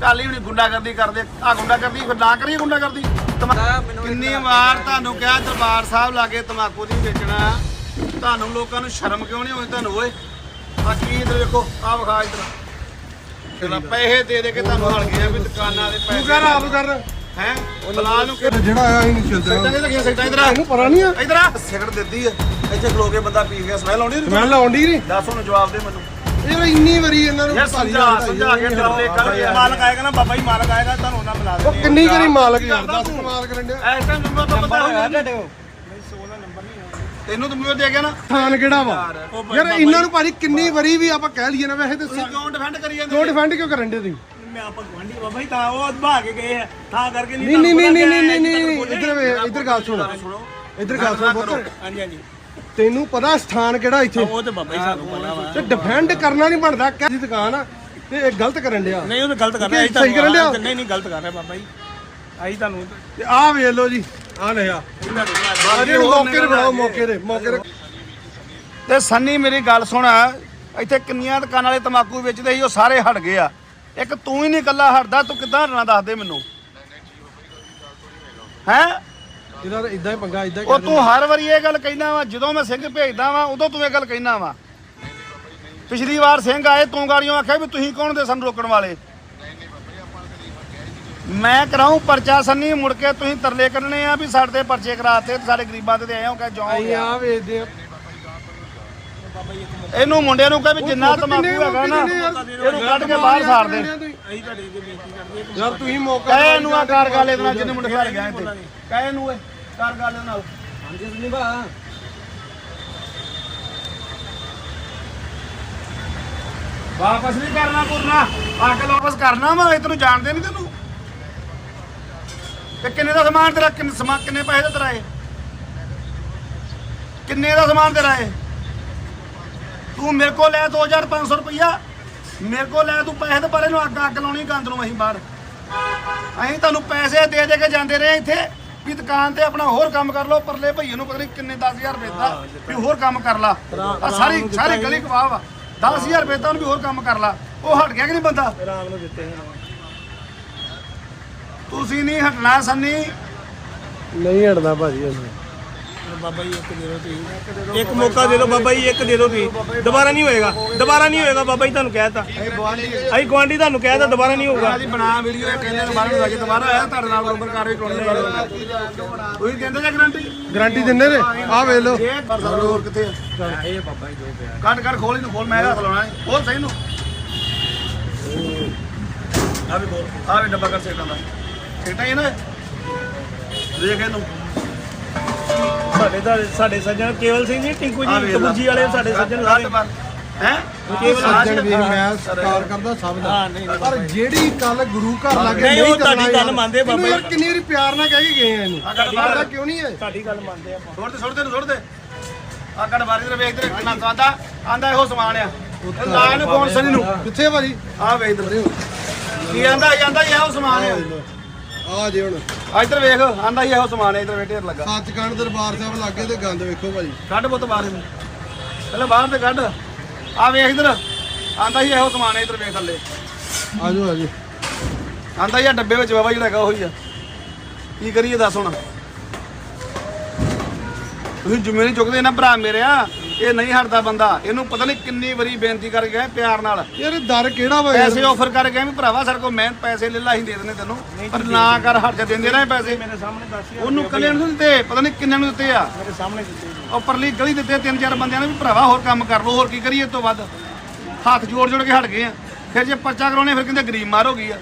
ਕਾਲੀ ਹੁਣੀ ਗੁੰਡਾਗਰਦੀ ਕਰਦੇ। ਆ ਗੁੰਡਾਗਰਦੀ ਫਿਰ ਨਾ ਕਰੀਏ ਗੁੰਡਾਗਰਦੀ? ਕਿੰਨੀ ਵਾਰ ਤੁਹਾਨੂੰ ਕਿਹਾ ਦਰਬਾਰ ਸਾਹਿਬ ਲਾਗੇ ਤਮਾਕੂ ਨਹੀਂ ਵੇਚਣਾ? ਤੁਹਾਨੂੰ ਲੋਕਾਂ ਨੂੰ ਸ਼ਰਮ ਕਿਉਂ ਨਹੀਂ ਆਉਂਦੀ ਤੁਹਾਨੂੰ ਓਏ? ਆ ਕੀ ਇਧਰ ਵੇਖੋ ਆ ਵਿਖਾ ਇਧਰ। ਚਲਾ ਪੈਸੇ ਦੇ ਦੇ ਕੇ ਤੁਹਾਨੂੰ ਹਲ ਗਿਆ ਵੀ ਦੁਕਾਨਾਂ ਦੇ ਪੈਸੇ। ਕਰ ਆਪ ਕਰ। ਹੈ? ਬਲਾ ਨੂੰ ਜਿਹੜਾ ਆਇਆ ਹੀ ਨਹੀਂ ਚੱਲਦਾ। ਦੇ ਲੱਗੀਆਂ ਸੈਕਟਾਂ ਇਧਰ ਆ। ਇਹਨੂੰ ਪਤਾ ਨਹੀਂ ਆ। ਇਧਰ ਆ। ਸਿਗਰਟ ਦਿੱਤੀ ਆ। ਇੱਥੇ ਖਲੋ ਕੇ ਬੰਦਾ ਪੀ ਗਿਆ ਸਮੈਲ ਆਉਂਦੀ ਮੈਂ ਲਾਉਂਦੀ ਨਹੀਂ ਦੱਸ ਹੁਣ ਜਵਾਬ ਦੇ ਮੈਨੂੰ। ਇਹ ਇੰਨੀ ਵਾਰੀ ਇਹਨਾਂ ਨੂੰ ਯਾਰ ਭਾਰੀ ਸਮਝਾ ਜਾਂਦਾ ਸਮਝਾ ਕੇ ਡਰਾਵੇ ਕਰ ਗਿਆ ਮਾਲਕ ਆਏਗਾ ਨਾ ਬਾਬਾ ਜੀ ਮਾਲਕ ਆਏਗਾ ਤੁਹਾਨੂੰ ਉਹਨਾਂ ਮਿਲਾ ਉਹ ਕਿੰਨੀ ਕਰੀ ਮਾਲਕ ਯਾਰ ਦੱਸ ਕਮਾਲ ਕਰਨ ਡਿਆ ਐਸ ਟਾਈਮ ਨੰਬਰ ਤਾਂ ਪਤਾ ਕੋਲ ਨਹੀਂ 16 ਨੰਬਰ ਨਹੀਂ ਹੈ ਤੈਨੂੰ ਤਾਂ ਮੈਨੂੰ ਦੇ ਗਿਆ ਨਾ। ਥਾਨ ਕਿਹੜਾ ਵਾ? ਯਾਰ ਇਹਨਾਂ ਨੂੰ ਭਾਜੀ ਕਿੰਨੀ ਵਾਰੀ ਵੀ ਆਪਾਂ ਕਹਿ ਲਈਏ ਨਾ ਵੈਸੇ ਤੇ ਤੁਸੀਂ ਕਿਉਂ ਡਿਫੈਂਡ ਕਰੀ ਜਾਂਦੇ ਕਿਉਂ ਡਿਫੈਂਡ ਕਿਉਂ ਕਰਨ ਦੇ ਤੁਸੀਂ? ਮੈਂ ਆਪਾਂ ਗਵਾਂਢੀ ਬਾਬਾ ਜੀ ਤਾਂ ਉਹ ਭਾ ਕੇ ਗਏ ਆ। ਤਾਂ ਕਰਕੇ ਨਹੀਂ ਨਹੀਂ ਨਹੀਂ ਨਹੀਂ ਨਹੀਂ ਨਹੀਂ ਤੁਹਾਨੂੰ ਨਹੀਂ ਇੱਧਰ ਵੇ ਇੱਧਰ ਗੱਲ ਸੁਣ। ਸੁਣੋ। ਇੱਧਰ ਗੱਲ ਸੁਣ ਪੁੱਤ ਹਾਂਜੀ ਹਾਂਜੀ। ਤੈਨੂੰ ਪਤਾ ਸਥਾਨ ਕਿਹੜਾ ਇੱਥੇ? ਉਹ ਤੇ ਬਾਬਾ ਜੀ ਸਾਨੂੰ ਪਤਾ ਵਾ। ਤੇ ਡਿਫੈਂਡ ਕਰਨਾ ਨਹੀਂ ਬਣਦਾ ਕਹਿ ਦੀ ਦੁਕਾਨ ਆ ਤੇ ਇਹ ਗਲਤ ਕਰਨ ਡਿਆ। ਨਹੀਂ ਉਹ ਤਾਂ ਗਲਤ ਕਰ ਰਿਹਾ ਕੀ ਸਹੀ ਕਰਨ ਡਿਆ? ਨਹੀਂ ਨਹੀਂ ਗਲਤ ਕਰ ਰਿਹਾ ਬਾਬਾ ਜੀ। ਆਈ ਤੁਹਾਨੂੰ ਤੇ ਆਹ ਵੇਖ ਲਓ ਜੀ ਆਹ ਲਿਆ। ਅਜੇ ਮੌਕੇ ਤੇ ਬਣਾਓ ਮੌਕੇ ਤੇ ਮੌਕੇ ਤੇ। ਤੇ ਸੰਨੀ ਮੇਰੀ ਗੱਲ ਸੁਣ ਇੱਥੇ ਕਿੰਨੀਆਂ ਦੁਕਾਨਾਂ ਵਾਲੇ ਤਮਾਕੂ ਵੇਚਦੇ ਸੀ ਉਹ ਸਾਰੇ ਹਟ ਗਏ ਆ। ਇੱਕ ਤੂੰ ਹੀ ਨਹੀਂ ਇਕੱਲਾ ਹਟਦਾ ਤੂੰ ਕਿੱਦਾਂ ਹਟਣਾ ਦੱਸ ਦੇ ਮੈਨੂੰ? ਹੈ? ਇਹਨਾਂ ਦਾ ਇਦਾਂ ਹੀ ਪੰਗਾ ਇਦਾਂ ਹੀ ਉਹ ਤੂੰ ਹਰ ਵਾਰੀ ਇਹ ਗੱਲ ਕਹਿਣਾ ਵਾ ਜਦੋਂ ਮੈਂ ਸਿੰਘ ਭੇਜਦਾ ਵਾਂ ਉਦੋਂ ਤੂੰ ਇਹ ਗੱਲ ਕਹਿਣਾ ਵਾ। ਪਿਛਲੀ ਵਾਰ ਸਿੰਘ ਆਏ ਤੂੰ ਗਾੜੀਆਂ ਆਖਿਆ ਵੀ ਤੁਸੀਂ ਕੌਣ ਦੇ ਸਾਨੂੰ ਰੋਕਣ ਵਾਲੇ? ਮੈਂ ਕਰਾਉਂ ਪਰਚਾ ਸੰਨੀ ਮੁੜ ਕੇ ਤੁਸੀਂ ਤਰਲੇ ਕਰਨੇ ਆ ਵੀ ਸਾਡੇ ਤੇ ਪਰਚੇ ਕਰਾਤੇ ਤੇ ਸਾਡੇ ਗਰੀਬਾਂ ਤੇ ਤੇ ਆਏ ਹੋ ਕਿ ਜੋਂ ਅਸੀਂ ਆ ਵੇਚਦੇ ਆ। ਇਹਨੂੰ ਮੁੰਡਿਆਂ ਨੂੰ ਕਹੇ ਵੀ ਜਿੰਨਾ ਤਮਾਕੂ ਹੈਗਾ ਨਾ ਇਹਨੂੰ ਕੱਢ ਕੇ ਬਾਹਰ ਸਾੜ ਦੇ। ਯਾਰ ਤੁਸੀਂ ਮੌਕਾ ਕਹੇ ਇਹਨੂੰ ਆ ਕਾਰ ਗੱਲ ਇਹਦੇ ਨਾਲ ਜਿਹਨੇ ਮੁੰਡੇ ਘਰ ਗਿਆ ਇੱਥੇ। ਕਹੇ ਇਹਨੂੰ ਇਹ ਕਾਰ ਗੱਲ ਇਹਦੇ ਨਾਲ ਵਾਪਸ ਨਹੀਂ ਕਰਨਾ ਪੁਰਨਾ ਆ ਕੇ ਵਾਪਸ ਕਰਨਾ ਵਾ ਇਹ ਤੈਨੂੰ ਜਾਣਦੇ ਨਹੀਂ ਤੈਨੂੰ। ਤੇ ਕਿੰਨੇ ਦਾ ਸਮਾਨ ਤੇਰਾ ਕਿੰਨੇ ਸਮਾਨ ਕਿੰਨੇ ਪੈਸੇ ਦਾ ਤੇਰਾ ਇਹ? ਕਿੰਨੇ ਦਾ ਸਮਾਨ ਤੇਰਾ ਇਹ? ਤੂੰ ਮੇਰੇ ਕੋਲ ਲੈ 2500 ਰੁਪਇਆ ਮੇਰੇ ਕੋਲ ਲੈ ਤੂੰ ਪੈਸੇ ਤੇ ਪਰੇ ਨੂੰ ਅੱਗ ਅੱਗ ਲਾਉਣੀ ਗੰਦ ਨੂੰ ਅਸੀਂ ਬਾਹਰ। ਅਸੀਂ ਤੁਹਾਨੂੰ ਪੈਸੇ ਦੇ ਦੇ ਕੇ ਜਾਂਦੇ ਰਹੇ ਇੱਥੇ ਵੀ ਦੁਕਾਨ ਤੇ ਆਪਣਾ ਹੋਰ ਕੰਮ ਕਰ ਲਓ, ਪਰਲੇ ਭਈਏ ਨੂੰ ਪਤਾ ਨਹੀਂ ਕਿੰਨੇ 10000 ਰੁਪਏ ਦਾ ਵੀ ਹੋਰ ਕੰਮ ਕਰ ਲਾ। ਆ ਸਾਰੀ ਸਾਰੀ ਗਲੀ ਗਵਾਹ ਵਾ। 10000 ਰੁਪਏ ਤਾਂ ਉਹਨੂੰ ਵੀ ਹੋਰ ਕੰਮ ਕਰ ਲਾ। ਉਹ ਹਟ ਗਿਆ ਕਿ ਨਹੀਂ ਬੰਦਾ? ਰਾਮ ਨੂੰ ਦਿੱਤੇ ਤੁਸੀਂ ਨਹੀਂ ਹਟਣਾ ਸੰਨੀ। ਨਹੀਂ ਹਟਦਾ ਭਾਜੀ ਅਸੀਂ। ਬਾਬਾ ਜੀ ਇੱਕ ਦੇ ਦਿਓ ਤੁਸੀਂ ਇੱਕ ਮੌਕਾ ਦੇ ਦਿਓ ਬਾਬਾ ਜੀ ਇੱਕ ਦੇ ਦਿਓ ਤੁਸੀਂ ਦੁਬਾਰਾ ਨਹੀਂ ਹੋਏਗਾ ਦੁਬਾਰਾ ਨਹੀਂ ਹੋਏਗਾ ਬਾਬਾ ਜੀ ਤੁਹਾਨੂੰ ਕਹਿਤਾ। ਅਸੀਂ ਗਵਾਂਢੀ ਤੁਹਾਨੂੰ ਕਹਿਤਾ ਦੁਬਾਰਾ ਨਹੀਂ ਹੋਊਗਾ। ਜੀ ਬਣਾ ਵੀਡੀਓ ਇਹ ਕਹਿੰਦੇ ਦੁਬਾਰਾ ਨੂੰ ਲੱਗੇ ਦੁਬਾਰਾ ਆਇਆ ਤੁਹਾਡੇ ਨਾਲ ਬਰੋਬਰ ਕਾਰਵਾਈ ਕਰਾਉਣੀ ਹੈ ਤੁਸੀਂ ਕਹਿੰਦੇ ਜਾਂ ਗਰੰਟੀ ਗਾਰੰਟੀ ਦਿੰਦੇ ਨੇ। ਆਹ ਵੇਖ ਲਓ। ਇਹ ਹੋਰ ਕਿੱਥੇ ਆ? ਇਹ ਬਾਬਾ ਜੀ ਜੋ ਪਿਆ। ਕੱਟ ਕੱਟ ਖੋਲ ਇਹਨੂੰ ਖੋਲ ਮੈਂ ਹੱਥ ਲਾਉਣਾ ਹੈ। ਖੋਲ ਸਹੀ ਨੂੰ। ਆ ਵੀ ਖੋਲ। ਆ ਵੀ ਡੱਬਾ ਕਰ ਸੇਟਾਂ ਦਾ। ਸੇਟਾਂ ਹੀ ਹੈ ਨਾ ਇਹ? ਦੇਖ ਇਹਨੂੰ। ਸਾਡੇ ਤਾਂ ਸਾਡੇ ਸੱਜਣ ਕੇਵਲ ਸਿੰਘ ਜੀ ਟਿੰਕੂ ਆ ਜੀ। ਕਬੂਜੀ ਵਾਲੇ ਸਾਡੇ ਸੱਜਣ ਸਾਰੇ। ਹੈਂ? ਕੇਵਲ ਸੱਜਣ ਵੀਰ ਮੈਂ ਸਤਿਕਾਰ ਕਰਦਾ ਸਭ ਦਾ। ਹਾਂ, ਨਹੀਂ, ਨਹੀਂ, ਪਰ ਜਿਹੜੀ ਗੱਲ ਗੁਰੂ ਘਰ ਲੱਗੇ ਨਹੀਂ, ਉਹ ਤੁਹਾਡੀ ਗੱਲ। ਮੰਨਦੇ ਬਾਬਾ ਯਾਰ। ਕਿੰਨੀ ਵਾਰੀ ਪਿਆਰ ਨਾਲ ਕਹਿ ਕੇ ਗਏ ਆ ਇਹਨੂੰ। ਆ। ਪਤਾ ਕਿਉਂ ਨਹੀਂ ਹੈ? ਤੁਹਾਡੀ ਗੱਲ ਮੰਨਦੇ ਆਪਾਂ। ਸੁੱਟ ਦੇ ਸੁੱਟ ਦੇ ਨੂੰ ਸੁੱਟ ਦੇ। ਆ ਬਾਰੀ ਤੇ ਵੇਖ ਤੇ ਕਿੰਨਾ ਆਂਦਾ ਆਂਦਾ ਇਹੋ ਸਮਾਨ ਆ। ਲਾ ਇਹਨੂੰ ਫੋਨ ਸਨੀ ਨੂੰ? ਕਿੱਥੇ ਆ ਭਾਜੀ? ਆ ਵੇਖ ਇਧਰ। ਕੀ ਆਂਦਾ ਜਾਂਦਾ ਇਹੋ ਸਮਾਨ ਆ। ਆ ਜੇ ਹੁਣ। ਆ ਇੱਧਰ ਵੇਖ ਆਂਦਾ ਇਹੋ ਸਮਾਨ ਆ ਇੱਧਰ ਵੇਖ ਢੇਰ ਲੱਗਾ। ਸੱਚਖੰਡ ਦਰਬਾਰ ਸਾਹਿਬ ਲੱਗੇ ਤੇ ਗੰਦ ਵੇਖੋ ਭਾਜੀ। ਕੱਢ ਬੁੱਤ ਬਾਹਰ ਇਹਨੂੰ। ਪਹਿਲਾਂ ਬਾਹਰ ਤੇ ਕੱਢ। ਆ ਵੇਖ ਇਧਰ। ਆਂਦਾ ਹੀ ਇਹੋ ਸਮਾਨ ਹੈ ਇਧਰ ਵੇਖ ਥੱਲੇ। ਆਜੋ ਆਜੋ ਆਂਦਾ ਹੀ ਆ ਡੱਬੇ ਵਿੱਚ ਬਾਬਾ ਜਿਹੜਾ ਹੈਗਾ ਉਹੀ ਆ। ਕੀ ਕਰੀਏ ਦੱਸ ਹੁਣ। ਤੁਸੀਂ ਜ਼ਿੰਮੇ ਨਹੀਂ ਚੁੱਕਦੇ ਨਾ ਭਰਾ ਮੇਰੇ ਆ। ਇਹ ਨਹੀਂ ਹਟਦਾ ਬੰਦਾ। ਇਹਨੂੰ ਪਤਾ ਨਹੀਂ ਕਿੰਨੀ ਵਾਰੀ ਬੇਨਤੀ ਕਰ ਗਏ ਪਿਆਰ ਨਾਲ। ਯਾਰ ਇਹ ਦਰ ਕਿਹੜਾ ਵਾ ਯਾਰ? ਪੈਸੇ ਆਫਰ ਕਰ ਗਏ ਵੀ ਭਰਾਵਾ ਸਾਡੇ ਕੋਲ ਮੈਂ ਪੈਸੇ ਲੈ ਲਾ ਅਸੀਂ ਦੇ ਦਿੰਦੇ ਤੈਨੂੰ। ਪਰ ਨਾ ਕਰ ਹਟ ਜਾ ਦਿੰਦੇ ਰਹੇ ਪੈਸੇ। ਮੇਰੇ ਸਾਹਮਣੇ ਦੱਸ ਯਾਰ ਉਹਨੂੰ ਕੱਲੇ ਨੂੰ ਦਿੱਤੇ? ਪਤਾ ਨਹੀਂ ਕਿੰਨੇ ਨੂੰ ਦਿੱਤੇ ਆ। ਮੇਰੇ ਸਾਹਮਣੇ ਦਿੱਤੇ ਜੀ। ਉਹ ਪਰਲੀ ਗਲੀ ਦਿੱਤੇ ਤਿੰਨ ਚਾਰ ਬੰਦਿਆਂ ਨੇ ਵੀ ਭਰਾਵਾ ਹੋਰ ਕੰਮ ਕਰ ਲਓ ਹੋਰ ਕੀ ਕਰੀਏ ਇਹ ਤੋਂ ਵੱਧ? ਹੱਥ ਜੋੜ ਜੋੜ ਕੇ ਹਟ ਗਏ ਆ। ਫਿਰ ਜੇ ਪਰਚਾ ਕਰਾਉਣੇ ਫਿਰ ਕਹਿੰਦੇ ਗਰੀਬ ਮਾਰ ਹੋ ਗਈ ਆ।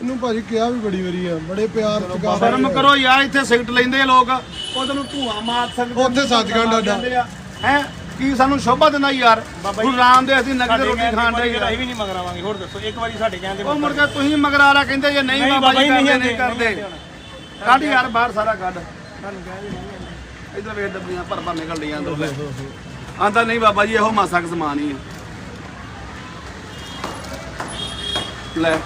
ਇਹਨੂੰ ਭਾਜੀ ਕਿਹਾ ਵੀ ਬੜੀ ਵਾਰੀ ਆ ਬੜੇ ਪਿਆਰ ਚੁਕਾ ਸ਼ਰਮ ਕਰੋ ਯਾਰ ਇੱਥੇ ਸਿਗਰਟ ਲੈਂਦੇ ਆ ਲੋਕ। ਉਹ ਤੈਨੂੰ ਧੂਆਂ ਮਾਰ ਸਕਦੇ ਉੱਥੇ ਸੱਚਖੰਡ ਅੱਡਾ। ਹੈ? ਕੀ ਸਾਨੂੰ ਸ਼ੋਭਾ ਦਿੰਦਾ ਯਾਰ? ਗੁਰੂ ਰਾਮਦੇਵ ਅਸੀਂ ਨਗਰ ਰੋਟੀ ਖਾਣ ਦੇ ਦੇ ਅਸੀਂ ਵੀ ਨਹੀਂ ਮਗਰਾਵਾਂਗੇ। ਹੋਰ ਦੱਸੋ ਇੱਕ ਵਾਰੀ ਸਾਡੇ ਕਹਿੰਦੇ ਉਹ ਮੁੜ ਕੇ ਤੁਸੀਂ ਮਗਰਾਰਾ ਕਹਿੰਦੇ ਜੇ ਨਹੀਂ ਬਾਬਾ ਜੀ ਨਹੀਂ ਕਰਦੇ। ਕੱਢ ਯਾਰ ਬਾਹਰ ਸਾਰਾ ਕੱਢ। ਤੁਹਾਨੂੰ ਕਹਿੰਦੇ ਨਹੀਂ ਇਧਰ ਵੇਖ ਡੱਬੀਆਂ ਭਰ ਭਰ ਨਿਕਲ ਲੀਆਂ ਅੰਦਰ ਆਂਦਾ ਨਹੀਂ ਬਾਬਾ ਜੀ ਇਹੋ ਮਾਸਾ ਕੁ ਸਮਾਨ ਹੀ ਹੈ ਲੈ।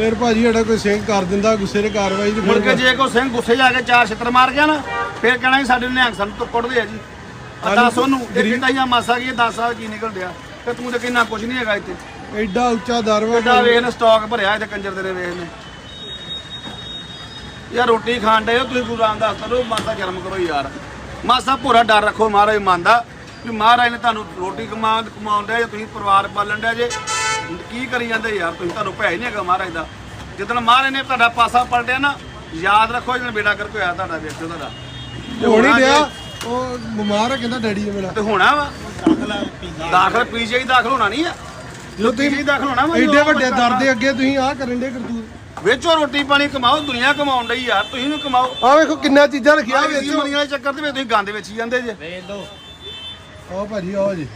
ਫਿਰ ਭਾਜੀ ਜਿਹੜਾ ਕੋਈ ਸਿੰਘ ਕਰ ਦਿੰਦਾ ਗੁੱਸੇ ਦੇ ਕਾਰਵਾਈ ਤੇ ਮੁੜ ਕੇ ਜੇ ਕੋ ਸਿੰਘ ਗੁੱਸੇ ਜਾ ਕੇ ਚਾਰ ਛਿੱਤਰ ਮਾਰ ਗਿਆ ਨਾ ਫਿਰ ਕਹਿਣਾ ਸੀ ਸਾਡੇ ਨਿਹੰਗ ਸਾਨੂੰ ਤੋਂ ਕੁੱਟਦੇ ਆ ਜੀ। ਆ ਦੱਸ ਉਹਨੂੰ ਇਹ ਕਿੰਨਾ ਹੀ ਆ ਮਾਸਾ ਕੀ 10 ਸਾਲ ਕੀ ਨਿਕਲ ਡਿਆ ਤੇ ਤੂੰ ਤੇ ਕਿੰਨਾ ਕੁਝ ਨਹੀਂ ਹੈਗਾ ਇੱਥੇ। ਐਡਾ ਉੱਚਾ ਦਰ ਵਾ ਕਿੱਡਾ ਵੇਖ ਨੇ ਸਟਾਕ ਭਰਿਆ ਇਹਦੇ ਕੰਜਰ ਤੇਰੇ ਵੇਖ ਨੇ। ਯਾਰ ਰੋਟੀ ਖਾਣ ਦੇ ਤੁਸੀਂ ਗੁਰੂ ਰਾਮਦਾਸ ਕਰੋ ਮਾਸਾ ਸ਼ਰਮ ਕਰੋ ਯਾਰ। ਮਾਸਾ ਪੂਰਾ ਡਰ ਰੱਖੋ ਮਹਾਰਾਜ ਮੰਨਦਾ ਵੀ ਮਹਾਰਾਜ ਨੇ ਤੁਹਾਨੂੰ ਰੋਟੀ ਕਮਾਉਣ ਡਿਆ ਜੇ ਤੁਸੀਂ ਪਰਿਵਾਰ ਪਾਲਣ ਡਿਆ ਜੇ। ਕੀ ਕਰੀ ਜਾਂਦੇ ਯਾਰ ਤੁਸੀਂ ਤੁਹਾਨੂੰ ਭੈ ਨਹੀਂ ਹੈਗਾ ਮਹਾਰਾਜ ਦਾ। ਜਿੱਦਣ ਮਹਾਰਾਜ ਨੇ ਤੁਹਾਡਾ ਪਾਸਾ ਪਲਟਿਆ ਨਾ ਯਾਦ ਰੱਖੋ ਜਦੋਂ ਬੇੜਾ ਕਰਕੇ ਹੋਇਆ ਤੁਹਾਡਾ ਵੇਖੋ ਤੁਹਾਡਾ। ਹੋਣੀ ਜੇ- ਉਹ ਬਿਮਾਰ ਆ ਕਹਿੰਦਾ ਡੈਡੀ ਹੈ ਮੇਰਾ। ਤੇ ਹੋਣਾ ਵਾ? ਦਾਖਲ ਪੀਜੀਆਈ ਹੀ ਦਾਖਲ ਹੋਣਾ ਨਹੀਂ ਆ? ਜੋ ਪੀਜੀਆਈ ਤੁਸੀਂ ਦਾਖਲ ਹੋਣਾ ਵਾ ਐਡੇ ਜਦੋਂ ਵੱਡੇ ਦਰ ਦੇ ਅੱਗੇ ਤੁਸੀਂ ਆਹ ਕਰਨ ਦੇ ਕਰਤੂਤ। ਵੇਚੋ ਰੋਟੀ ਪਾਣੀ ਕਮਾਓ ਦੁਨੀਆ ਕਮਾਉਣ ਡਈ ਯਾਰ ਤੁਸੀਂ ਵੀ ਕਮਾਓ। ਆ ਵੇਖੋ ਕਿੰਨਾ ਚੀਜ਼ਾਂ ਰੱਖੀਆਂ ਵਿੱਚ ਵੇਚੋ। ਮਨੀਆਂ ਦੇ ਚੱਕਰ ਤੇ ਵੀ ਤੁਸੀਂ ਗੰਦ ਵੇਚੀ ਜਾਂਦੇ ਜੇ। ਆਹ ਭਾਜੀ ਆਓ ਜੀ।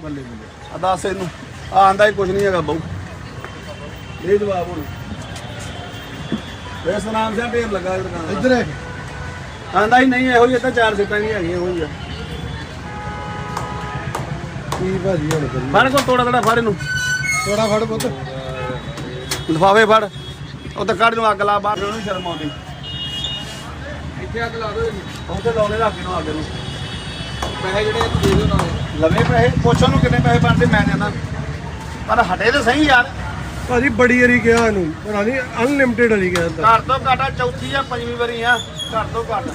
ਬੱਲੇ ਬੱਲੇ। ਆ ਦੱਸ ਇਹਨੂੰ। ਆਂਦਾ ਹੀ ਕੁਝ ਨਹੀਂ ਹੈਗਾ ਬਹੁ ਦੇ ਜਵਾਬ ਹੁਣ। ਵੇ ਸਨਾਮ ਸਿੰਘ ਢੇਰ ਲੱਗਾ ਇਹ ਦੁਕਾਨ ਇੱਧਰ ਹੈ ਆਂਦਾ ਹੀ ਨਹੀਂ ਇਹੋ ਹੀ ਇਹ ਤਾਂ ਚਾਰ ਸੀਟਾਂ ਨਹੀਂ ਹੈਗੀਆਂ ਇਹੋ ਹੀ ਆ ਕੀ ਭਾਜੀ ਹੁਣ ਕਰੀ ਫੜ ਕੋ ਤੋੜਾ ਤੋੜਾ ਫੜ ਇਹਨੂੰ। ਥੋੜਾ ਫੜ ਪੁੱਤ। ਲਿਫਾਫੇ ਫੜ। ਉਹ ਤਾਂ ਕੱਢ ਨੂੰ ਅੱਗ ਲਾ ਬਾਹਰ। ਉਹਨੂੰ ਸ਼ਰਮ ਆਉਂਦੀ। ਇੱਥੇ ਅੱਗ ਲਾ ਦੋ ਉੱਥੇ ਲਾਉਣੇ ਰੱਖ ਨੂੰ ਅੱਗ ਨੂੰ। ਪੈਸੇ ਜਿਹੜੇ ਦੇ ਦਿਓ ਨਾਲੇ। ਲਵੇ ਪੈਸੇ? ਪੁੱਛ ਉਹਨੂੰ ਕਿੰਨੇ ਪੈਸੇ ਬਣਦੇ ਮੈਂ ਦੇਣਾ ਪਰ ਹਟੇ ਤੇ ਸਹੀ ਯਾਰ। ਭਾਜੀ ਬੜੀ ਵਾਰੀ ਕਿਹਾ ਇਹਨੂੰ ਪਤਾ ਨਹੀਂ ਅਨਲਿਮਿਟਿਡ ਵਾਲੀ ਕਿਹਾ ਤਾਂ ਘਰ ਤੋਂ ਘਾਟਾ ਚੌਥੀ ਆ ਪੰਜਵੀਂ ਵਾਰੀ ਆ ਘਰ ਤੋਂ ਘੱਟ।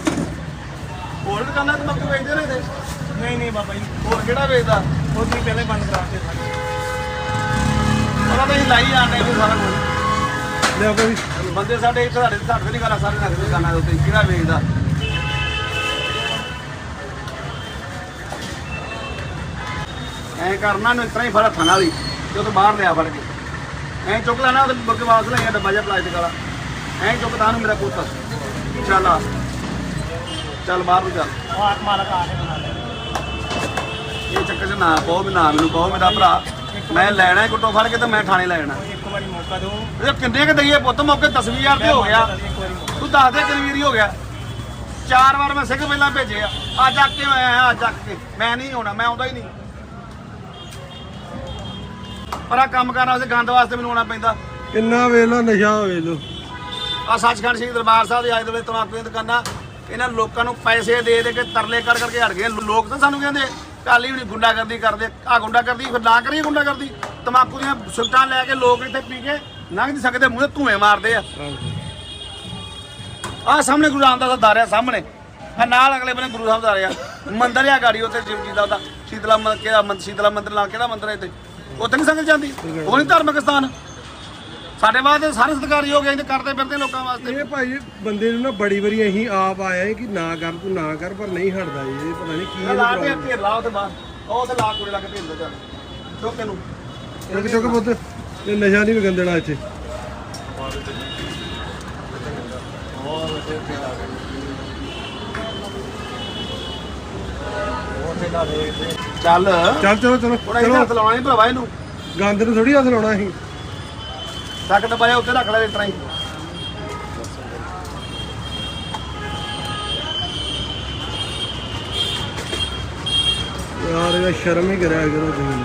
ਹੋਰ ਦੁਕਾਨਾਂ ਤੇ ਮੱਕ ਵੇਚਦੇ ਨੇ ਨਹੀਂ ਨਹੀਂ ਬਾਬਾ ਜੀ ਹੋਰ ਕਿਹੜਾ ਵੇਚਦਾ? ਉਹ ਤੁਸੀਂ ਪਹਿਲੇ ਬੰਦ ਕਰਾਤੇ ਸਾਰੇ। ਉਹਨਾਂ ਤਾਂ ਹੀ ਲਾਈ ਜਾਂਦੇ ਵੀ ਸਾਰਾ ਕੁਝ ਲਿਆ ਭਾਜੀ। ਬੰਦੇ ਸਾਡੇ ਇੱਥੇ ਸਾਡੇ ਸਾਡੇ ਨਹੀਂ ਕਰਾ ਸਾਰੇ ਨਗਰ ਦੁਕਾਨਾਂ ਦੇ ਉੱਤੇ ਕਿਹੜਾ ਵੇਚਦਾ? ਐ ਕਰਨਾ ਨੂੰ ਇਸ ਤਰ੍ਹਾਂ ਹੀ ਫੜ ਨਾਲ ਹੀ। ਜਦੋਂ ਬਾਹਰ ਲਿਆ ਫੜ ਕੇ। ਐਂ ਚੁੱਕ ਲੈਣਾ ਤੇ ਮੁੜ ਵਾਪਸ ਲੈ ਡੱਬਾ ਜਿਹਾ ਪਲਾਸਟਿਕ ਵਾਲਾ। ਐ ਚੁੱਕ ਤਾਂ ਨੂੰ ਮੇਰਾ ਪੁੱਤ। ਚੱਲ ਆ। ਚੱਲ ਬਾਹਰ ਨੂੰ ਚੱਲ ਉਹ ਆਤ ਮਾਲਕ ਕੇ ਬਣਾ ਲੈ ਇਹ ਚੱਕਰ 'ਚ ਨਾ ਪਾਓ ਵੀ ਨਾ ਮੈਨੂੰ ਪਾਓ ਮੇਰਾ ਭਰਾ। ਮੈਂ ਲੈਣਾ ਹੈ ਗੁੱਟੋ ਫੜ ਕੇ ਤੇ ਮੈਂ ਥਾਣੇ ਲੈ ਜਾਣਾ। ਇੱਕ ਵਾਰੀ ਮੌਕਾ ਦਿਓ ਇਹ ਕਿੰਨੇ ਕ ਦਈਏ ਪੁੱਤ? ਮੌਕੇ 10000 ਤੇ ਹੋ ਗਿਆ। ਤੂੰ ਦੱਸ ਦੇ ਕਿੰਨੀ ਹੋ ਗਿਆ। ਚਾਰ ਵਾਰ ਮੈਂ ਸਿੰਘ ਪਹਿਲਾਂ ਭੇਜੇ ਆ। ਅੱਜ ਆ ਕੇ ਮੈਂ ਆਇਆ ਅੱਜ ਆ ਕੇ। ਮੈਂ ਨਹੀਂ ਆਉਣਾ, ਮੈਂ ਆਉਂਦਾ ਹੀ ਨਹੀਂ। ਪਰ ਆ ਕੰਮ ਕਰਨ ਵਾਸਤੇ ਗੰਦ ਵਾਸਤੇ ਮੈਨੂੰ ਆਉਣਾ ਪੈਂਦਾ। ਕਿੰਨਾ ਵੇਖ ਲੋ ਨਸ਼ਾ ਵੇਖ ਲੋ ਆ ਸੱਚਖੰਡ ਸਿੰਘ ਦਰਬਾਰ ਸਾਹਿਬ ਦੇ ਆਏ ਦੋਲੇ ਤਮਾਕੂ ਦੀਆਂ ਦੁਕਾਨਾਂ ਇਹਨਾਂ ਲੋਕਾਂ ਨੂੰ ਪੈਸੇ ਦੇ ਦੇ ਕੇ ਤਰਲੇ ਕਰ ਕਰਕੇ ਹਟ ਗਏ। ਲੋਕ ਤਾਂ ਸਾਨੂੰ ਕਹਿੰਦੇ ਕਾਲੀ ਵੀ ਨਹੀਂ ਗੁੰਡਾਗਰਦੀ ਕਰਦੇ ਆ ਗੁੰਡਾਗਰਦੀ ਫਿਰ ਨਾ ਕਰੀਏ ਗੁੰਡਾਗਰਦੀ। ਤਮਾਕੂ ਦੀਆਂ ਸੁਲਤਾਨ ਲੈ ਕੇ ਲੋਕ ਇੱਥੇ ਪੀ ਕੇ ਲੰਘ ਨਹੀਂ ਸਕਦੇ ਮੂੰਹ ਤੇ ਧੂਏ ਮਾਰਦੇ ਆ। ਆ ਸਾਹਮਣੇ ਗੁਰੂ ਰਾਮਦਾਸ ਦਾ ਦਰ ਆ ਸਾਹਮਣੇ। ਆ ਨਾਲ ਅਗਲੇ ਬੰਨੇ ਗੁਰੂ ਸਾਹਿਬ ਦਾ ਦਰ ਆ ਮੰਦਿਰ ਆ ਗਾੜੀ ਉੱਥੇ ਸ਼ਿਵ ਜੀ ਦਾ ਉਹਦਾ। ਸ਼ੀਤਲਾ ਮੰਦਰ ਕਿਹੜਾ ਮੰਦਰ ਸ਼ੀਤਲਾ ਮੰਦਰ ਨਾਲ ਕਿਹੜਾ ਮੰਦਰ ਹੈ ਇੱਥੇ? ਉੱਥੇ ਨਹੀਂ ਸੰਗਤ ਜਾਂਦੀ। ਉਹ ਨਹੀਂ ਧਾਰਮਿਕ ਸਥਾਨ। ਸਾਡੇ ਵਾਸਤੇ ਸਾਰੇ ਸਤਿਕਾਰਯੋਗ ਐਂ ਤੇ ਕਰਦੇ ਫਿਰਦੇ ਲੋਕਾਂ ਵਾਸਤੇ। ਇਹ ਭਾਈ ਬੰਦੇ ਨੂੰ ਨਾ ਬੜੀ ਵਾਰੀ ਅਸੀਂ ਆਪ ਆਏ ਕਿ ਨਾ ਕਰ ਤੂੰ ਨਾ ਕਰ ਪਰ ਨਹੀਂ ਹਟਦਾ ਜੀ ਇਹ ਪਤਾ ਨਹੀਂ ਕੀ ਲਾ ਤੇ ਢੇਰ ਲਾ ਉਹਦੇ ਬਾਹਰ ਉਹ ਤੇ ਲਾ ਕੋਲੇ ਲੱਗ ਢੇਰ ਦਾ ਚੱਲ ਚੁੱਕ ਇਹਨੂੰ ਚੁੱਕ ਚੁੱਕ ਪੁੱਤ। ਇਹ ਨਸ਼ਾ ਨਹੀਂ ਵਿਕਣ ਚੱਲ। ਚੱਲ ਚਲੋ ਚਲੋ। ਥੋੜਾ ਜਿਹਾ ਹੱਥ ਲਾਉਣਾ ਨਹੀਂ ਭਰਾਵਾ ਇਹਨੂੰ। ਗੰਦ ਨੂੰ ਥੋੜੀ ਹੱਥ ਲਾਉਣਾ ਅਸੀਂ। ਟੱਕ ਦਬਾਇਆ ਉੱਤੇ ਰੱਖ ਲੈ ਇਸ ਤਰ੍ਹਾਂ ਹੀ। ਯਾਰ ਇਹ ਸ਼ਰਮ ਹੀ ਕਰਿਆ ਕਰੋ ਤੁਸੀਂ।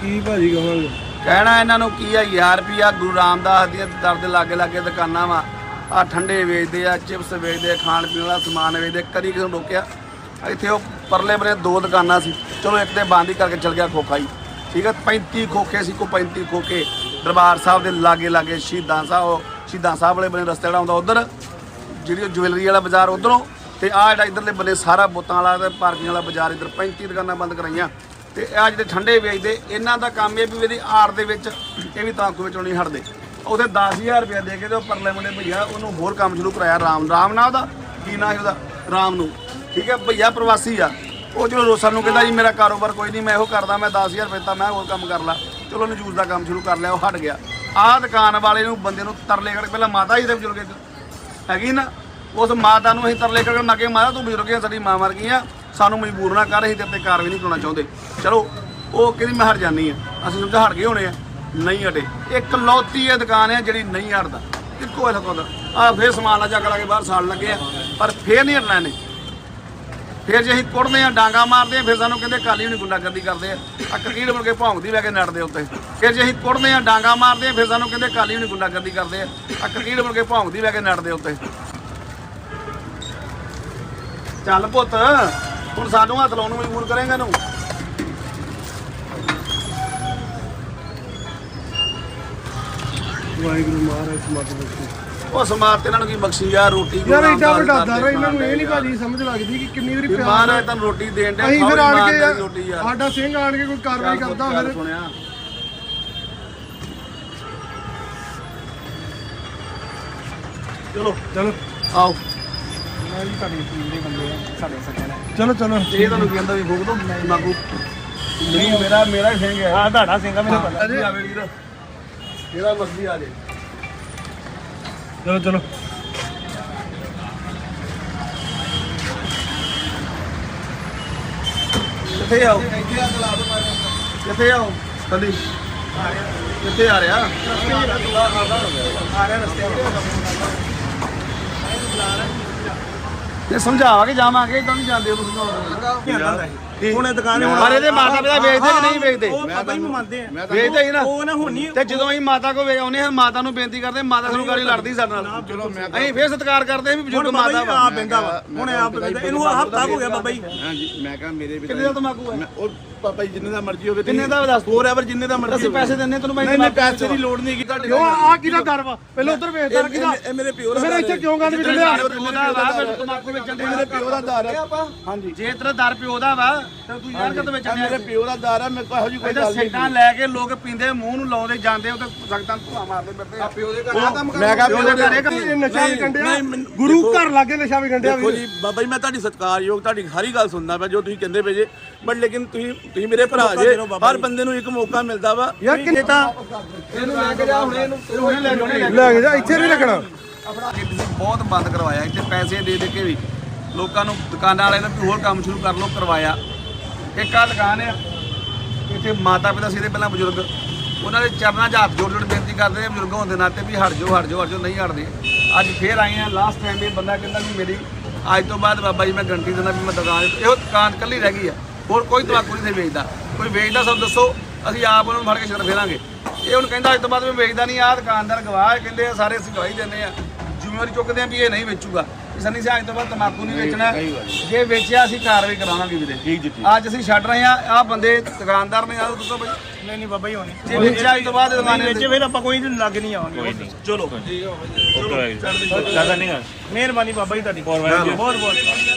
ਕੀ ਭਾਜੀ ਕਹਾਂਗੇ ਕਹਿਣਾ ਇਹਨਾਂ ਨੂੰ ਕੀ ਆ 1000 ਰੁਪਿਆ ਗੁਰੂ ਰਾਮਦਾਸ ਦੀਆਂ ਦਰ ਦੇ ਲਾਗੇ ਲਾਗੇ ਦੁਕਾਨਾਂ ਵਾ। ਆ ਠੰਡੇ ਵੇਚਦੇ ਆ ਚਿਪਸ ਵੇਚਦੇ ਆ ਖਾਣ ਪੀਣ ਵਾਲਾ ਸਮਾਨ ਵੇਚਦੇ ਆ। ਕਦੀ ਕਿਸੇ ਨੂੰ ਰੋਕਿਆ? ਇੱਥੇ ਉਹ ਪਰਲੇ ਬਰੇ ਦੋ ਦੁਕਾਨਾਂ ਸੀ। ਚਲੋ ਇੱਕ ਤੇ ਬੰਦ ਹੀ ਕਰਕੇ ਚਲ ਗਿਆ ਖੋਖਾ ਹੀ ਠੀਕ ਹੈ 35 ਖੋਖੇ ਸੀ ਕੋ 35 ਖੋਖੇ। ਦਰਬਾਰ ਸਾਹਿਬ ਦੇ ਲਾਗੇ ਲਾਗੇ ਸ਼ਹੀਦਾਂ ਸਾਹਿਬ ਸ਼ਹੀਦਾਂ ਸਾਹਿਬ ਵਾਲੇ ਬਨੇ ਰਸਤੇ ਜਿਹੜਾ ਆਉਂਦਾ ਉਧਰ। ਜਿਹੜੀ ਉਹ ਜੁਐਲਰੀ ਵਾਲਾ ਬਾਜ਼ਾਰ ਉਧਰੋਂ। ਤੇ ਆ ਜਿਹੜਾ ਇਧਰਲੇ ਬੰਨੇ ਸਾਰਾ ਬੁੱਤਾਂ ਵਾਲਾ ਤੇ ਪਾਰਕਿੰਗ ਵਾਲਾ ਬਾਜ਼ਾਰ ਇਧਰ 35 ਦੁਕਾਨਾਂ ਬੰਦ ਕਰਾਈਆਂ। ਤੇ ਆ ਜਿਹੜੇ ਠੰਡੇ ਵੇਚਦੇ ਇਹਨਾਂ ਦਾ ਕੰਮ ਇਹ ਵੀ ਇਹਦੀ ਆੜ ਦੇ ਵਿੱਚ ਇਹ ਵੀ ਤਾਂਕੂ ਵਿੱਚੋਂ ਨਹੀਂ ਹਟਦੇ। ਉਹਦੇ 10000 ਰੁਪਏ ਦੇ ਕੇ ਤੇ ਉਹ ਪਰਲੇ ਮੁੰਡੇ ਭਈਆ ਉਹਨੂੰ ਹੋਰ ਕੰਮ ਸ਼ੁਰੂ ਕਰਾਇਆ ਰਾਮ ਰਾਮ ਨਾਲ ਦਾ ਕੀ ਨਾਂ ਸੀ ਉਹਦਾ? ਰਾਮ ਨੂੰ। ਠੀਕ ਹੈ, ਭਈਆ ਪ੍ਰਵਾਸੀ ਆ। ਉਹ ਚਲੋ ਰੋਸਾ ਨੂੰ ਕਹਿੰਦਾ ਜੀ, ਮੇਰਾ ਕਾਰੋਬਾਰ ਕੋਈ ਨਹੀਂ, ਮੈਂ ਇਹੋ ਕਰਦਾ, ਮੈਂ 10000 ਰੁਪਏ ਤਾਂ ਮੈਂ ਹੋਰ ਕੰਮ ਕਰ ਲਾ। ਚਲੋ ਉਹਨੇ ਜੂਸ ਦਾ ਕੰਮ ਸ਼ੁਰੂ ਕਰ ਲਿਆ, ਉਹ ਹਟ ਗਿਆ। ਆਹ ਦੁਕਾਨ ਵਾਲੇ ਨੂੰ, ਬੰਦੇ ਨੂੰ ਤਰਲੇ ਕਰਕੇ ਪਹਿਲਾਂ ਮਾਤਾ ਜੀ ਦੇ ਬਜ਼ੁਰਗ ਇੱਕ ਹੈਗੀ ਨਾ, ਉਸ ਮਾਤਾ ਨੂੰ ਅਸੀਂ ਤਰਲੇ ਕਰਕੇ ਮਾਗੇ ਮਾਤਾ ਤੂੰ ਬਜ਼ੁਰਗ ਹੈ ਸਾਡੀ ਮਾਂ ਮਰ ਗਈ ਆ, ਸਾਨੂੰ ਮਜਬੂਰ ਨਾ ਕਰ, ਅਸੀਂ ਤੇਰੇ ਤੇ ਕਾਰਵਾਈ ਨਹੀਂ ਕਰਨਾ ਚਾਹੁੰਦੇ। ਚਲੋ, ਉਹ ਕਹਿੰਦੀ, ਮੈਂ ਹਟ ਜਾਨੀ ਆ। ਅਸੀਂ ਸਮਝਾ ਹਟ ਗਏ ਹੋਣੇ ਆ, ਨਹੀਂ ਹਟੇ। ਇੱਕ ਲੌਤੀ ਇਹ ਦੁਕਾਨ ਹੈ ਜਿਹੜੀ ਨਹੀਂ ਹਟਦਾ। ਇੱਕੋ ਇਹ ਕੋਦਾ ਆ। ਫੇਰ ਸਮਾਨ ਲਾ ਚੱਕ ਲਾ ਕੇ ਬਾਹਰ ਸਾਲ ਲੱਗੇ ਆ, ਪਰ ਫੇਰ ਨਹੀਂ ਹਟਣਾ ਇਹਨੇ। ਫਿਰ ਜੇ ਅਸੀਂ ਕੁੱਟਦੇ ਆ ਡਾਂਗਾ ਮਾਰਦੇ ਆ ਫਿਰ ਸਾਨੂੰ ਕਹਿੰਦੇ ਕਾਲੀ ਵੀ ਗੁੰਡਾਗਰਦੀ ਕਰਦੇ ਆ। ਆ ਕਕੀੜ ਮੁੜ ਕੇ ਭੌਂਕਦੀ ਲੈ ਕੇ ਨੜ ਦੇ ਉੱਤੇ। ਫਿਰ ਜੇ ਅਸੀਂ ਕੁੱਟਦੇ ਆ ਡਾਂਗਾ ਮਾਰਦੇ ਆ ਫਿਰ ਸਾਨੂੰ ਕਹਿੰਦੇ ਕਾਲੀ ਵੀ ਗੁੰਡਾਗਰਦੀ ਕਰਦੇ ਆ। ਆ ਕਕੀੜ ਮੁੜ ਕੇ ਭੌਂਕਦੀ ਲੈ ਕੇ ਨੜ ਦੇ ਉੱਤੇ। ਚੱਲ ਪੁੱਤ, ਹੁਣ ਸਾਨੂੰ ਹੱਥ ਲਾਉਣ ਨੂੰ ਮਜਬੂਰ ਕਰੇਗਾ ਇਹਨੂੰ। ਵਾਹਿਗੁਰੂ ਮਹਾਰਾਜ ਸਮਤ ਬਖਸ਼ੇ ਉਹ ਸਮਾਜ ਤੇ ਇਹਨਾਂ ਨੂੰ ਕੀ ਬਖਸ਼ੀ ਆ ਰੋਟੀ ਯਾਰ ਰਾਮਦਾਸ ਵੱਡਾ ਦਰ ਇਹਨਾਂ ਨੂੰ ਇਹ ਨਹੀਂ ਭਾਜੀ ਸਮਝ ਲੱਗਦੀ ਕਿ ਕਿੰਨੀ ਵਾਰੀ ਪਿਆਰ ਮਹਾਰਾਜ ਤੁਹਾਨੂੰ ਰੋਟੀ ਦੇਣ ਦੇ ਅਸੀਂ ਫਿਰ ਆਣ ਕੇ ਯਾਰ। ਸਾਡਾ ਸਿੰਘ ਆਣ ਕੇ ਕੋਈ ਕਾਰਵਾਈ ਕਰਦਾ ਫਿਰ। ਸੁਣਿਆ। ਚਲੋ। ਚਲੋ। ਆਓ। ਚਲੋ ਚਲੋ। ਇਹ ਤੁਹਾਨੂੰ ਕੀ ਕਹਿੰਦਾ ਵੀ ਫੂਕ ਦੋ? ਨਾਗੂ ਨਹੀਂ ਮੇਰਾ ਮੇਰਾ ਹੀ ਸਿੰਘ ਹੈ। ਹਾਂ ਤੁਹਾਡਾ ਸਿੰਘਾ ਮੈਨੂੰ ਪਤਾ। ਜੀ ਆਵੇ ਵੀਰ। ਜਿਹੜਾ ਮਰਜ਼ੀ ਆ ਜੇ ਚਲੋ ਚਲੋ। ਕਿੱਥੇ ਆਓ? ਕਿੱਥੇ ਆਓ? ਕਦੀ ਕਿੱਥੇ ਆ ਰਿਹਾ? ਇਹ ਸਮਝਾਵਾਂਗੇ ਜਾਵਾਂਗੇ ਇਦਾਂ ਨਹੀਂ ਜਾਂਦੇ ਉਹ ਸਮਝਾਉਂਦੇ ਹੁਣ ਇਹ ਦੁਕਾਨੇ ਹੁਣ ਪਰ ਇਹਦੇ ਮਾਤਾ ਪਿਤਾ ਵੇਚਦੇ ਕਿ ਨਹੀਂ ਵੇਚਦੇ? ਉਹ ਬਾਬਾ ਜੀ ਮੰਨਦੇ ਆ। ਵੇਚਦੇ ਹੀ ਨਾ। ਉਹ ਨਾ ਹੁਣ ਤੇ ਜਦੋਂ ਅਸੀਂ ਮਾਤਾ ਕੋ ਵੇ ਆਉਨੇ ਹਾਂ ਮਾਤਾ ਨੂੰ ਬੇਨਤੀ ਕਰਦੇ ਮਾਤਾ ਸਾਨੂੰ ਗਾਲੀ ਲੜਦੀ ਸਾਡੇ ਨਾਲ। ਅਸੀਂ ਫੇਰ ਸਤਿਕਾਰ ਕਰਦੇ ਹਾਂ ਵੀ ਬਜ਼ੁਰਗ ਮਾਤਾ ਵਾ। ਆ ਬੈਂਦਾ ਵਾ ਹੁਣ ਆਪ ਬੈਂਦਾ ਇਹਨੂੰ ਹਫਤਾ ਹੋ ਗਿਆ ਬਾਬਾ ਜੀ। ਹਾਂਜੀ ਮੈਂ ਕਹਾਂ ਮੇਰੇ ਵੀ ਕਿੰਨੇ ਦਾ ਤਮਾਕੂ ਹੈ ਉਹ ਜੀ ਜਿੰਨੇ ਦਾ ਮਰਜ਼ੀ ਹੋਵੇ ਕਿੰਨੇ ਦਾ ਦੱਸ ਹੋਰ ਐਵਰ ਜਿੰਨੇ ਦਾ ਮਰਜ਼ੀ ਅਸੀਂ ਪੈਸੇ ਦਿੰਨੇ ਤੈਨੂੰ ਮੈਂ ਨਹੀਂ ਨਹੀਂ ਪੈਸੇ ਦੀ ਲੋੜ ਨਹੀਂ ਹੈਗੀ ਤੁਹਾਡੇ ਕਿਉਂ? ਆ ਕਿਹਦਾ ਦਰ ਵਾ? ਪਹਿਲਾਂ ਉਧਰ ਵੇਚਦਾ ਕਿਹਦਾ ਇਹ ਮੇਰੇ ਪਿਓ ਦਾ ਫਿਰ ਇੱਥੇ ਕਿਉਂ ਗੰਦ ਵਿੱਚ ਲਿਆ ਪਿਓ ਦਾ ਵਾ ਫਿਰ ਤਮਾਕੂ ਵੇਚਣ ਦੇ ਮੇਰੇ ਪਿਓ ਦਾ ਦਾਰ ਹੈ। ਹਾਂਜੀ। ਜੇ ਤੇਰਾ ਦਰ ਪਿਓ ਦਾ ਵਾ ਤੇ ਤੂੰ ਯਾਰ ਕਦੋਂ ਵੇਚਣ ਮੇਰੇ ਪਿਓ ਦਾ ਦਾਰ ਹੈ ਮੇਰੇ ਕੋਲ ਇਹੋ ਜਿਹੀ ਕੋਈ ਗੱਲ ਸੇਟਾਂ ਲੈ ਕੇ ਲੋਕ ਪੀਂਦੇ ਮੂੰਹ ਨੂੰ ਲਾਉਂਦੇ ਜਾਂਦੇ ਉਹ ਤੇ ਸਖਤਾਂ ਧੂਆ ਮਾਰਦੇ ਫਿਰਦੇ ਆ। ਪਿਓ ਦੇ ਮੈਂ ਕਹਾਂ ਪਿਓ ਦੇ ਘਰੇ ਕੰਮ ਨਸ਼ਾ ਵੀ ਕੰਡਿਆ। ਨਹੀਂ, ਮੈਨੂੰ- ਗੁਰੂ ਦੇਖੋ- ਘਰ ਲਾਗੇ ਨਸ਼ਾ ਵੀ ਕੰਡਿਆ ਦੇਖੋ ਵੀ ਜੀ ਬਾਬਾ ਜੀ ਮੈਂ ਤੁਹਾਡੀ ਸਤਿਕਾਰਯੋਗ ਤੁਹਾਡੀ ਹਰੀ ਗੱਲ ਸੁਣਦਾ ਪਿਆ ਜੋ ਤੁਸੀਂ ਕਹਿੰਦੇ ਪਏ ਜੇ। ਬਟ ਲੇਕਿਨ ਤੁਸੀਂ ਤੁਸੀਂ ਮੇਰੇ ਭਰਾ ਜੇ ਦੇ ਹਰ ਬੰਦੇ ਨੂੰ ਇੱਕ ਮੌਕਾ ਮਿਲਦਾ ਵਾ। ਯਾਰ ਕਿੰਨੇ ਤਾਂ ਇਹਨੂੰ ਲੈ ਕੇ ਜਾ ਹੁਣ ਇਹਨੂੰ ਹੁਣੇ ਲੈ ਜਾਣੇ ਲੈ ਕੇ ਜਾ ਇੱਥੇ ਨਹੀਂ ਰੱਖਣਾ। ਤੁਸੀਂ ਬਹੁਤ ਬੰਦ ਕਰਵਾਇਆ ਇੱਥੇ ਪੈਸੇ ਦੇ ਦੇ ਕੇ ਵੀ। ਲੋਕਾਂ ਨੂੰ ਦੁਕਾਨਾਂ ਵਾਲਿਆਂ ਨੇ ਵੀ ਹੋਰ ਕੰਮ ਸ਼ੁਰੂ ਕਰ ਲੋ ਕਰਵਾਇਆ। ਇੱਕ ਆ ਦੁਕਾਨ ਆ ਇੱਥੇ ਮਾਤਾ ਪਿਤਾ ਸੀ ਇਹਦੇ ਪਹਿਲਾਂ ਬਜ਼ੁਰਗ। ਉਹਨਾਂ ਦੇ ਚਰਨਾਂ 'ਚ ਹੱਥ ਜੋੜ ਜੋੜ ਬੇਨਤੀ ਕਰਦੇ ਆ ਬਜ਼ੁਰਗ ਹੋਣ ਦੇ ਨਾਤੇ ਵੀ ਹਟ ਜਾਓ ਹਟ ਜਾਓ ਹਟ ਜਾਓ ਨਹੀਂ ਹਟਦੇ। ਅੱਜ ਫੇਰ ਆਏ ਆ ਲਾਸਟ ਟਾਈਮ ਇਹ ਬੰਦਾ ਕਹਿੰਦਾ ਵੀ ਮੇਰੀ ਅੱਜ ਤੋਂ ਬਾਅਦ ਬਾਬਾ ਜੀ ਮੈਂ ਗਰੰਟੀ ਦਿੰਦਾ ਵੀ ਮੈਂ ਦੁਕਾਨ ਇਹੋ ਦੁਕਾਨ ਕੱਲੀ ਰਹਿ ਗਈ ਆ। ਹੋਰ ਕੋਈ ਤਮਾਕੂ ਨਹੀਂ ਵੇਚਦਾ। ਕੋਈ ਵੇਚਦਾ ਸਾਨੂੰ ਦੱਸੋ ਅਸੀਂ ਆਪ ਉਹਨੂੰ ਫੜ ਕੇ ਛੱਡ ਫੇਰਾਂਗੇ। ਇਹ ਹੁਣ ਕਹਿੰਦਾ ਅੱਜ ਤੋਂ ਬਾਅਦ ਮੈਂ ਵੇਚਦਾ ਨਹੀਂ ਆ ਦੁਕਾਨਦਾਰ ਗਵਾਹ ਹੈ, ਕਹਿੰਦੇ ਆ ਸਾਰੇ ਅਸੀਂ ਗਵਾਹੀ ਦਿੰਦੇ ਆ। ਜ਼ਿੰਮੇਵਾਰੀ ਚੁੱਕਦੇ ਆ ਵੀ ਇਹ ਨਹੀਂ ਵੇਚੂਗਾ। ਸਨੀ ਸਿੰਘ ਅੱਜ ਤੋਂ ਬਾਅਦ ਤਮਾਕੂ ਨਹੀਂ ਵੇਚਣਾ। ਜੇ ਵੇਚਿਆ ਅਸੀਂ ਕਾਰਵਾਈ ਕਰਾਵਾਂਗੇ ਵੀਰੇ। ਠੀਕ ਜੀ ਠੀਕ। ਅੱਜ ਅਸੀਂ ਛੱਡ ਰਹੇ ਆ ਆ ਬੰਦੇ ਦੁਕਾਨਦਾਰ ਨੇ ਆ ਦੱਸੋ ਬਈ ਨਹੀਂ ਨਹੀਂ ਬਾਬਾ ਜੀ ਹੋਣੀ। ਜੇ ਵੇਚਿਆ ਅੱਜ ਤੋਂ ਬਾਅਦ ਦੁਕਾਨੇ ਵਿੱਚ ਫਿਰ ਆਪਾਂ ਕੋਈ ਲੱਗ ਨਹੀਂ ਆਵਾਂਗੇ ਚਲੋ। ਓਕੇ ਜ਼ਿਆਦਾ ਨਹੀਂ ਗਾ ਮਿਹਰਬਾਨੀ ਬਾਬਾ ਜੀ ਤੁਹਾਡੀ। ਬਹੁਤ ਬਹੁਤ।